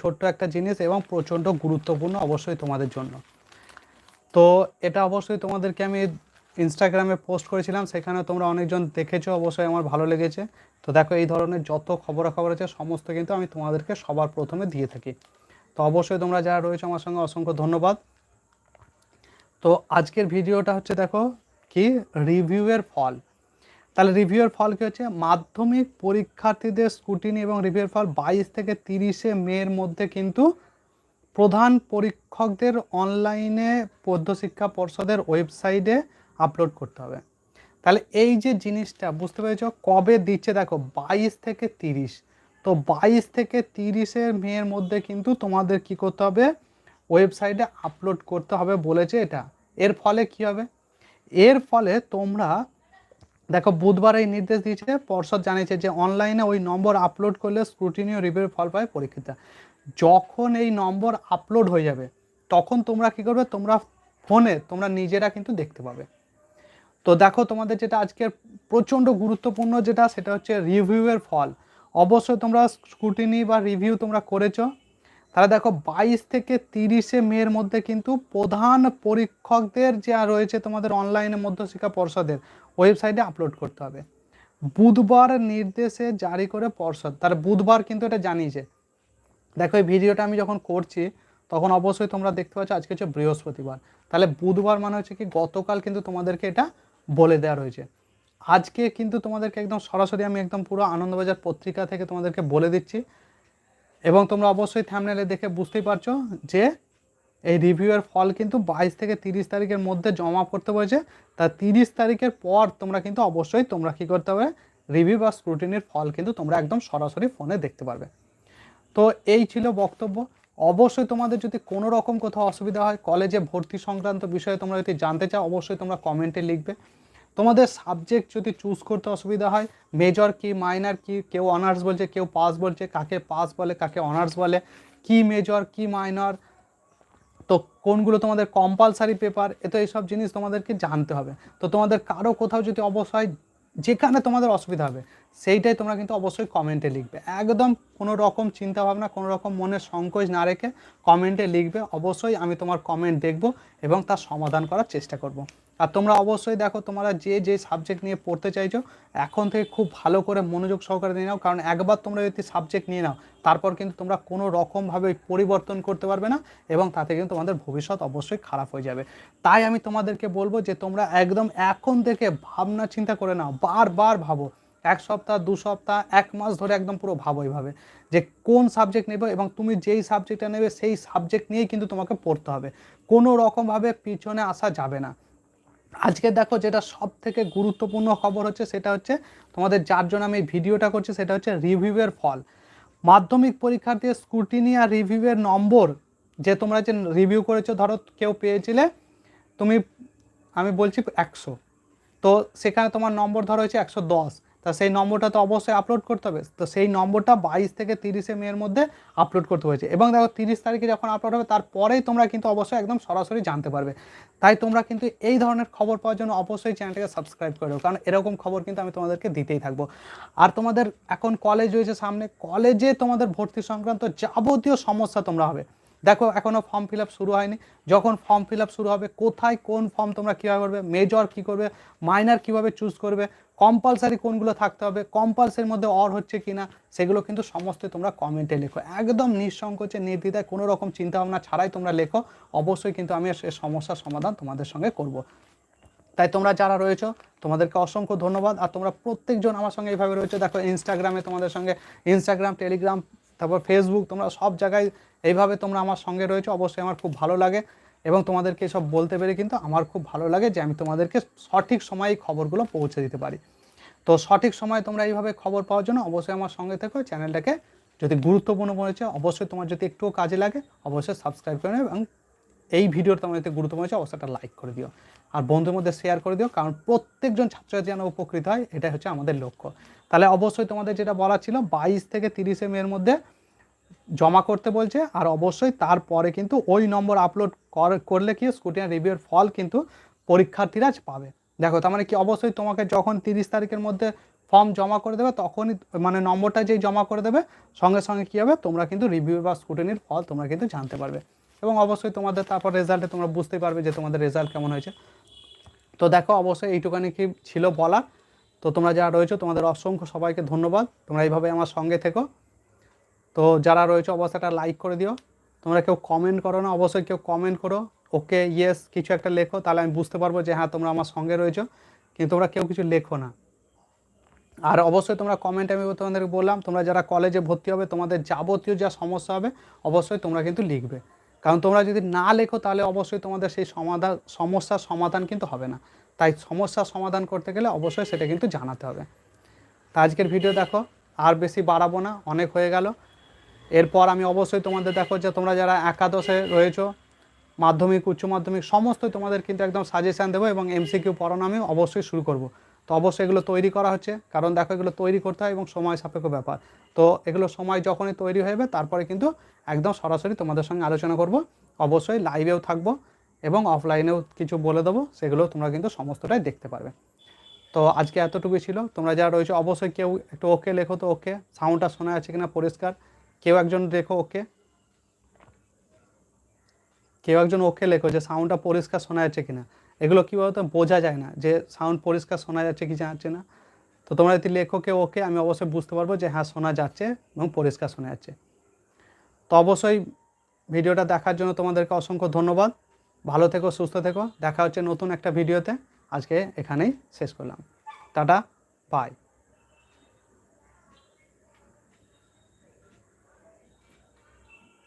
ছোট্ট একটা জিনিস এবং প্রচণ্ড গুরুত্বপূর্ণ অবশ্যই তোমাদের জন্য। তো এটা অবশ্যই তোমাদেরকে আমি ইনস্টাগ্রামে পোস্ট করেছিলাম সেখানে তোমরা অনেকজন দেখেছ, অবশ্যই আমার ভালো লেগেছে। তো দেখো, এই ধরনের যত খবরাখবর আছে, সমস্ত কিন্তু আমি তোমাদেরকে সবার প্রথমে দিয়ে থাকি। তো অবশ্যই তোমরা যারা রয়েছে আমার সঙ্গে অসংখ্য ধন্যবাদ। তো আজকের ভিডিওটা হচ্ছে দেখো, কি? রিভিউয়ের ফল। তাহলে রিভিউয়ের ফল কী হচ্ছে? মাধ্যমিক পরীক্ষার্থীদের স্কুটিনি এবং রিভিউয়ের ফল বাইশ থেকে তিরিশে মের মধ্যে কিন্তু প্রধান পরীক্ষকদের অনলাইনে পদ্মশিক্ষা পর্ষদের ওয়েবসাইটে আপলোড করতে হবে। তাহলে এই যে জিনিসটা, বুঝতে পেরেছ? কবে দিচ্ছে? দেখো, বাইশ থেকে তিরিশ। তো বাইশ থেকে তিরিশের মেয়ের মধ্যে কিন্তু তোমাদের কি করতে হবে? ওয়েবসাইটে আপলোড করতে হবে বলেছে এটা। এর ফলে কি হবে? এর ফলে তোমরা দেখো, বুধবার এই নির্দেশ দিয়েছে, পর্ষদ জানিয়েছে যে অনলাইনে ওই নম্বর আপলোড করলে স্ক্রুটিনি ও রিভিউর ফল পায় পরীক্ষিতা যখন এই নম্বর আপলোড হয়ে যাবে, তখন তোমরা কি করবে? তোমরা ফোনে, তোমরা নিজেরা কিন্তু দেখতে পাবে। তো দেখো, তোমাদের যেটা আজকের প্রচণ্ড গুরুত্বপূর্ণ যেটা, সেটা হচ্ছে রিভিউয়ের ফল। অবশ্যই তোমরা স্ক্রুটিনি বা রিভিউ তোমরা করেছ। তাহলে দেখো বাইশ থেকে তিরিশে মের মধ্যে কিন্তু প্রধান পরীক্ষকদের যা রয়েছে তোমাদের অনলাইনে মধ্যশিক্ষা পর্ষদের ওয়েবসাইটে আপলোড করতে হবে। বুধবার নির্দেশে জারি করে পর্ষদ তার বুধবার কিন্তু এটা জানিয়েছে দেখো এই ভিডিওটা আমি যখন করছি, তখন অবশ্যই তোমরা দেখতে পাচ্ছ আজকে হচ্ছে বৃহস্পতিবার। তাহলে বুধবার মানে হচ্ছে কি গতকাল কিন্তু তোমাদেরকে এটা বলে দেওয়া রয়েছে। আজকে কিন্তু তোমাদেরকে একদম সরাসরি আমি একদম পুরো আনন্দবাজার পত্রিকা থেকে তোমাদেরকে বলে দিচ্ছি। এবং তোমরা অবশ্যই থ্যামনেলে দেখে বুঝতেই পারছ যে এই রিভিউয়ের ফল কিন্তু বাইশ থেকে তিরিশ তারিখের মধ্যে জমা করতে বলেছে। তা তিরিশ তারিখের পর তোমরা কিন্তু অবশ্যই তোমরা কী করতে হবে? রিভিউ বা স্ক্রুটিনির ফল কিন্তু তোমরা একদম সরাসরি ফোনে দেখতে পারবে। তো এই ছিল বক্তব্য। অবশ্যই তোমাদের যদি কোনো রকম কোথাও অসুবিধা হয় কলেজে ভর্তি সংক্রান্ত বিষয়ে তোমরা যদি জানতে চাও, অবশ্যই তোমরা কমেন্টে লিখবে। তোমাদের সাবজেক্ট যদি চুজ করতে অসুবিধা হয় মেজর কি মাইনার কি, কেউ অনার্স বলছে, কেউ পাস বলছে, কাকে পাস বলে, কাকে অনার্স বলে, কি মেজর কি মাইনর তো কোনগুলো তোমাদের কম্পালসারি পেপার এ তো এইসব জিনিস তোমাদেরকে জানতে হবে। তো তোমাদের কারও কোথাও যদি অবশ্যই যেখানে তোমাদের অসুবিধা হবে, সেইটাই তোমরা কিন্তু অবশ্যই কমেন্টে লিখবে। একদম কোনো রকম চিন্তা ভাবনা, কোনো রকম মনে সংকোচ না রেখে কমেন্টে লিখবে। অবশ্যই আমি তোমার কমেন্ট দেখব এবং তার সমাধান করার চেষ্টা করব। আর তোমরা অবশ্যই দেখো, তোমরা যে যে সাবজেক্ট নিয়ে পড়তে চাইছো, এখন থেকে খুব ভালো করে মনোযোগ সহকারে নিয়ে নাও, কারণ একবার তোমরা যদি সাবজেক্ট নিয়ে নাও, তারপর কিন্তু তোমরা কোনো রকমভাবে পরিবর্তন করতে পারবে না এবং তাতে কিন্তু তোমাদের ভবিষ্যৎ অবশ্যই খারাপ হয়ে যাবে। তাই আমি তোমাদেরকে বলব যে, তোমরা একদম এখন থেকে ভাবনা চিন্তা করে নাও, বারবার ভাবো। এক সপ্তাহ, দু সপ্তাহ, এক মাস ধরে একদম পুরো ভাবো এইভাবে যে, কোন সাবজেক্ট নেবে এবং তুমি যেই সাবজেক্টটা নেবে, সেই সাবজেক্ট নিয়েই কিন্তু তোমাকে পড়তে হবে। কোনো রকমভাবে পিছনে আসা যাবে না। আজকে দেখো যেটা সব থেকে গুরুত্বপূর্ণ খবর হচ্ছে সেটা হচ্ছে তোমাদের যার জন্য আমি ভিডিওটা করছি সেটা হচ্ছে রিভিউয়ের ফল। মাধ্যমিক পরীক্ষার্থীর স্ক্রুটিনি আর রিভিউয়ের নম্বর যে তোমরা যে রিভিউ করেছ, ধরো কেউ পেয়েছিলে, তুমি, আমি বলছি একশো। তো সেখানে তোমার নম্বর ধরো হয়েছে একশো দশ। তা সেই নম্বরটা তো অবশ্যই আপলোড করতে হবে। তো সেই নম্বরটা বাইশ থেকে তিরিশে মের মধ্যে আপলোড করতে হয়েছে। এবং দেখো তিরিশ তারিখে যখন আপলোড হবে, তারপরেই তোমরা কিন্তু অবশ্যই একদম সরাসরি জানতে পারবে। তাই তোমরা কিন্তু এই ধরনের খবর পাওয়ার জন্য অবশ্যই চ্যানেলটাকে সাবস্ক্রাইব করো কারণ এরকম খবর কিন্তু আমি তোমাদেরকে দিতেই থাকব। আর তোমাদের এখন কলেজ রয়েছে সামনে। কলেজে তোমাদের ভর্তি সংক্রান্ত যাবতীয় সমস্যা তোমরা হবে। দেখো এখনও ফর্ম ফিল আপ শুরু হয়নি। যখন ফর্ম ফিল আপ শুরু হবে, কোথায় কোন ফর্ম তোমরা কীভাবে করবে মেজর কী করবে মাইনার কীভাবে চুজ করবে কম্পালসারি কোনগুলো থাকতে হবে কম্পালসারির মধ্যে অর হচ্ছে কি না সেগুলো কিন্তু সমস্ত তোমরা কমেন্টে লেখো। একদম নিঃসংকোচে নির্দ্বিধায় কোনো রকম চিন্তাভাবনা ছাড়াই তোমরা লেখো। অবশ্যই কিন্তু আমি সে সমস্যার সমাধান তোমাদের সঙ্গে করব। তাই তোমরা যারা রয়েছো, তোমাদেরকে অসংখ্য ধন্যবাদ। আর তোমরা প্রত্যেকজন আমার সঙ্গে এইভাবে রয়েছে। দেখো ইনস্টাগ্রামে তোমাদের সঙ্গে ইনস্টাগ্রাম টেলিগ্রাম তারপর ফেসবুক তোমরা সব জায়গায় এইভাবে তোমরা আমার সঙ্গে রয়েছো, অবশ্যই আমার খুব ভালো লাগে। এবং তোমাদেরকে সব বলতে পেরে কিন্তু আমার খুব ভালো লাগে যে আমি তোমাদেরকে সঠিক সময়ে খবরগুলো পৌঁছে দিতে পারি। তো সঠিক সময়ে তোমরা এইভাবে খবর পাওয়ার জন্য অবশ্যই আমার সঙ্গে থেকো, চ্যানেলটাকে যদি গুরুত্বপূর্ণ মনে হচ্ছে অবশ্যই তোমার যদি একটুও কাজে লাগে, অবশ্যই সাবস্ক্রাইব করে এবং এই ভিডিওর তোমার যদি গুরুত্বপূর্ণ হচ্ছে অবশ্যই একটা লাইক করে দিও। আর বন্ধুর মধ্যে শেয়ার করে দিও, কারণ প্রত্যেকজন ছাত্রছাত্রী যেন উপকৃত হয়, এটাই হচ্ছে আমাদের লক্ষ্য। তাহলে অবশ্যই তোমাদের যেটা বলা ছিল, বাইশ থেকে তিরিশে মের মধ্যে জমা করতে বলছে, আর অবশ্যই তারপরে কিন্তু ওই নম্বর আপলোড করলে কি স্কুটিনা রিভিউর ফল কিন্তু পরীক্ষার্থীরা পাবে। দেখো, তার মানে কি, অবশ্যই তোমাকে যখন তিরিশ তারিখের মধ্যে ফর্ম জমা করে দেবে, তখনই মানে নম্বরটা যেই জমা করে দেবে, সঙ্গে সঙ্গে কী হবে, তোমরা কিন্তু রিভিউ বা স্কুটিনির ফল তোমরা কিন্তু জানতে পারবে। এবং অবশ্যই তোমাদের তারপর রেজাল্টে তোমরা বুঝতে পারবে যে তোমাদের রেজাল্ট কেমন হয়েছে। তো দেখো, অবশ্যই এইটুকানি কি ছিল বলা তো তোমরা যারা রয়েছো, তোমাদের অসংখ্য সবাইকে ধন্যবাদ। তোমরা এইভাবে আমার সঙ্গে থেকো। তো যারা রয়েছে, অবশ্যই একটা লাইক করে দিও। তোমরা কেউ কমেন্ট করো না, অবশ্যই কেউ কমেন্ট করো। ওকে ইয়েস কিছু একটা লেখো, তাহলে আমি বুঝতে পারব যে হ্যাঁ তোমরা আমার সঙ্গে রয়েছো। কিন্তু তোমরা কেউ কিছু লেখো না। আর অবশ্যই তোমরা কমেন্ট আমি তোমাদেরকে বললাম, তোমরা যারা কলেজে ভর্তি হবে, তোমাদের যাবতীয় যা সমস্যা হবে, অবশ্যই তোমরা কিন্তু লিখবে। কারণ তোমরা যদি না লেখো, তাহলে অবশ্যই তোমাদের সেই সমাধান সমস্যার সমাধান কিন্তু হবে না। তাই সমস্যার সমাধান করতে গেলে অবশ্যই সেটা কিন্তু জানাতে হবে। তা আজকের ভিডিও দেখো, আর বেশি বাড়াবো না, অনেক হয়ে গেল। এরপর আমি অবশ্যই তোমাদের দেখো যে তোমরা যারা একাদশে রয়েছো, মাধ্যমিক, উচ্চ মাধ্যমিক সমস্তই তোমাদের কিন্তু একদম সাজেশান দেবো এবং এমসিকিউ পড়ানো আমি অবশ্যই শুরু করব। তো অবশ্যই এগুলো তৈরি করা হচ্ছে। কারণ দেখো এগুলো তৈরি করতে হয় এবং সময় সাপেক্ষ ব্যাপার। তো এগুলো সময় যখনই তৈরি হয়ে যাবে, তারপরে কিন্তু একদম সরাসরি তোমাদের সঙ্গে আলোচনা করব। অবশ্যই লাইভেও থাকব এবং অফলাইনেও কিছু বলে দেবো, সেগুলো তোমরা কিন্তু সমস্তটাই দেখতে পারবে। তো আজকে এতটুকুই ছিল। তোমরা যারা রয়েছে, অবশ্যই কেউ একটু ওকে লেখো তো ওকে সাউন্ডটা শোনা যাচ্ছে কিনা পরিষ্কার। কেউ একজন দেখো ওকে কেউ একজন ওকে লেখো যে সাউন্ডটা পরিষ্কার শোনা যাচ্ছে কিনা। এগুলো কী বলতো? বোঝা যায় না যে সাউন্ড পরিষ্কার শোনা যাচ্ছে কি যাচ্ছে না। তো তোমরা যদি লেখকে ওকে, আমি অবশ্যই বুঝতে পারব যে হ্যাঁ শোনা যাচ্ছে এবং পরিষ্কার শোনা যাচ্ছে। তো অবশ্যই ভিডিওটা দেখার জন্য তোমাদেরকে অসংখ্য ধন্যবাদ। ভালো থেকো, সুস্থ থেকো। দেখা হচ্ছে নতুন একটা ভিডিওতে। আজকে এখানেই শেষ করলাম। Tata bye